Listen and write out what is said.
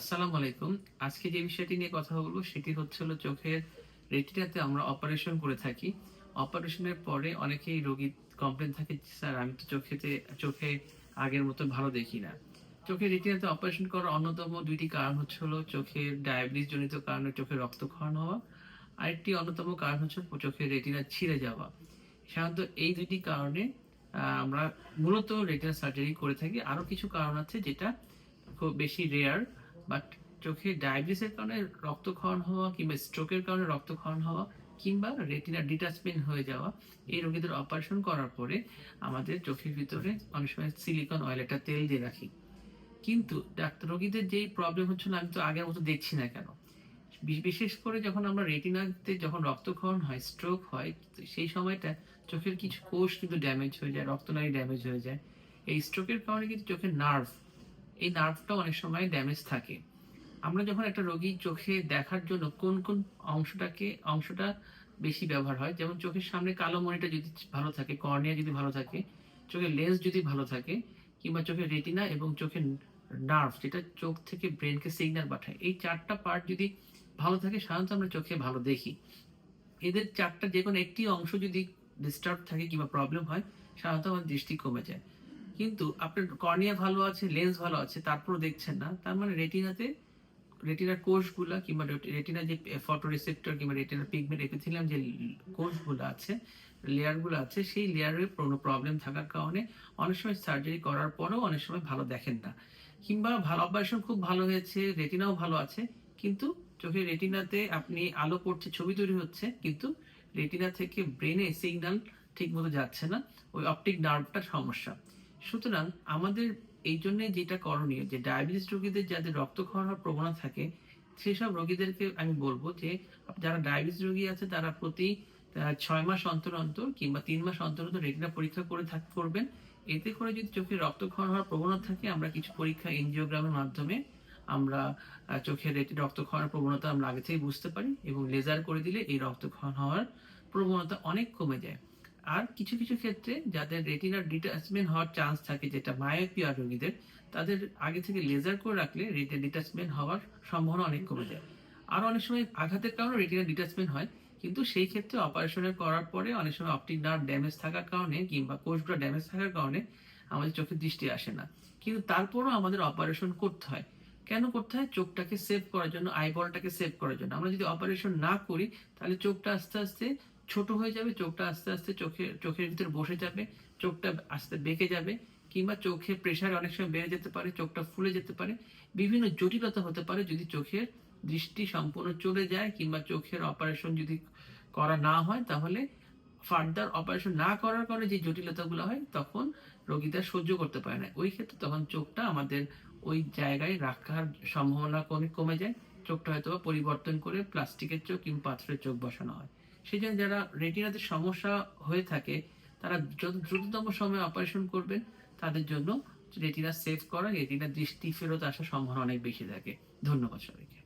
আসসালামু আলাইকুম। আজকে যে বিষয়টি নিয়ে কথা বলব, সেটি হচ্ছে হলো চোখের রেটিনাতে আমরা অপারেশন করে থাকি। অপারেশনের পরে অনেকেই রোগী কমপ্লেন থাকে, স্যার, আমি তো চোখেতে, চোখে আগের মতো ভালো দেখি না। চোখের রেটিনাতে অপারেশন করার অন্যতম দুইটি কারণ হচ্ছে হলো চোখের ডায়াবেটিস জনিত কারণে চোখের রক্তক্ষরণ হওয়া। আরেকটি অন্যতম কারণ হচ্ছে চোখের রেটিনা ছিঁড়ে যাওয়া। সাধারণত এই দুইটি কারণে আমরা মূলত রেটিনা সার্জারি করে থাকি। আরও কিছু কারণ আছে যেটা খুব বেশি রেয়ার বাট চোখে ডায়াবেটিসের কারণে রক্তক্ষরণ হওয়া কিংবা স্ট্রোকের কারণে রক্তক্ষরণ হওয়া কিংবা রেটিনা ডিটাচমেন্ট হয়ে যাওয়া এই রোগীদের অপারেশন করার পরে আমাদের চোখের ভিতরে অনেক সময় সিলিকন অয়েল, একটা তেল দিয়ে রাখি। কিন্তু ডাক্তার রোগীদের যেই প্রবলেম হচ্ছে না, আমি তো আগের মতো দেখছি না কেন? বিশেষ করে যখন আমরা রেটিনাতে যখন রক্তক্ষরণ হয় স্ট্রোক হয়, সেই সময়টা চোখের কিছু কোষ কিন্তু ড্যামেজ হয়ে যায়, রক্তনালী ড্যামেজ হয়ে যায়। এই স্ট্রোকের কারণে কিন্তু চোখের নার্ভ এই নার্ভটা অনেক সময় ড্যামেজ থাকে। আমরা যখন একটা রোগী চোখে দেখার জন্য কোন কোন অংশটাকে, অংশটা বেশি ব্যবহার হয়, যেমন চোখের সামনে কালো মনিটা যদি ভালো থাকে, কর্নিয়া যদি ভালো থাকে, চোখের লেন্স যদি ভালো থাকে, কিংবা চোখের রেটিনা এবং চোখের নার্ভ যেটা চোখ থেকে ব্রেনকে সিগন্যাল পাঠায়, এই চারটা পার্ট যদি ভালো থাকে, সাধারণত আমরা চোখে ভালো দেখি। এদের চারটা যে কোনো একটি অংশ যদি ডিস্টার্ব থাকে কিংবা প্রবলেম হয়, সাধারণত আমার দৃষ্টি কমে যায়। কিন্তু আপনার কর্নিয়া ভালো আছে লেন্স ভালো আছে, তারপরও দেখছেন না। তার মানে রেটিনাতে রেটিনার কোষগুলা কিংবা রেটিনা যে ফটো রিসেপ্টর কিংবা রেটিনার পিগমেন্ট এপিথেলিয়াম যে কোষগুলো আছে লেয়ারগুলো আছে, সেই লেয়ারের কোনো প্রবলেম থাকার কারণে অনেক সময় সার্জারি করার পরেও অনেক সময় ভালো দেখেন না। কিংবা ভালো অপারেশন খুব ভালো হয়েছে রেটিনাও ভালো আছে, কিন্তু চোখের রেটিনাতে আপনি আলো পড়ছে, ছবি তৈরি হচ্ছে, কিন্তু রেটিনা থেকে ব্রেনে সিগন্যাল ঠিক মতো যাচ্ছে না, ওই অপটিক নার্ভটার সমস্যা। সুতরাং আমাদের এই জন্য যেটা করণীয় যে ডায়াবেটিস রোগীদের যাদের রক্তক্ষরণ হওয়ার প্রবণতা থাকে, সেসব রোগীদেরকে আমি বলব যে, যারা ডায়াবেটিস রোগী আছে, তারা প্রতি ছয় মাস অন্তর অন্তর কিংবা তিন মাস অন্তর অন্তর রেটিনা পরীক্ষা করে থাক, করবেন। এতে করে যদি চোখে রক্তক্ষরণ হওয়ার প্রবণতা থাকে, আমরা কিছু পরীক্ষা এনজিওগ্রামের মাধ্যমে আমরা চোখের রক্তক্ষরণের প্রবণতা আমরা আগে থেকে বুঝতে পারি এবং লেজার করে দিলে এই রক্তক্ষরণ হওয়ার প্রবণতা অনেক কমে যায়। আর কিছু কিছু ক্ষেত্রে যাদের রেটিনার ডিটাচমেন্ট হওয়ার চান্স থাকে, যেটা মায়োপিয়া রোগীদের, তাদের আগে থেকে লেজার করে রাখলে রেটিনা ডিটাচমেন্ট হওয়ার সম্ভাবনা অনেক কমে যায়। আর অনেক সময় আঘাতের কারণে রেটিনা ডিটাচমেন্ট হয়, কিন্তু সেই ক্ষেত্রে অপারেশনের করার পরে অনেক সময় অপটিক নার্ভ ড্যামেজ থাকার কারণে কিংবা কোষগুলো ড্যামেজ থাকার কারণে আমাদের চোখের দৃষ্টি আসে না। কিন্তু তারপরও আমাদের অপারেশন করতে হয়। কেন করতে হয়? চোখটাকে সেভ করার জন্য আইবলটাকে সেভ করার জন্য। আমরা যদি অপারেশন না করি, তাহলে চোখটা আস্তে আস্তে ছোট হয়ে যাবে, চোখটা আস্তে আস্তে চোখে, চোখের ভিতরে বসে যাবে, চোখটা আস্তে বেঁকে যাবে, কিংবা চোখের প্রেশার অনেক সময় বেড়ে যেতে পারে, চোখটা ফুলে যেতে পারে। বিভিন্ন জটিলতা হতে পারে যদি চোখের দৃষ্টি সম্পূর্ণ চলে যায়, কিংবা চোখের অপারেশন যদি করা না হয়, তাহলে ফার্দার অপারেশন না করার কারণে যে জটিলতাগুলো হয়, তখন রোগীরা সহ্য করতে পারে না। ওই ক্ষেত্রে তখন চোখটা আমাদের ওই জায়গায় রাখার সম্ভাবনা কমে কমে যায়। চোখটা হয়তো পরিবর্তন করে প্লাস্টিকের চোখ কিংবা পাথরের চোখ বসানো হয়। সেই জন্য যারা রেটিনাতে সমস্যা হয়ে থাকে, তারা যত দ্রুততম সময়ে অপারেশন করবেন তাদের জন্য রেটিনা সেভ করা রেটিনা দৃষ্টি ফেরত আসার সম্ভাবনা অনেক বেশি থাকে। ধন্যবাদ সবাইকে।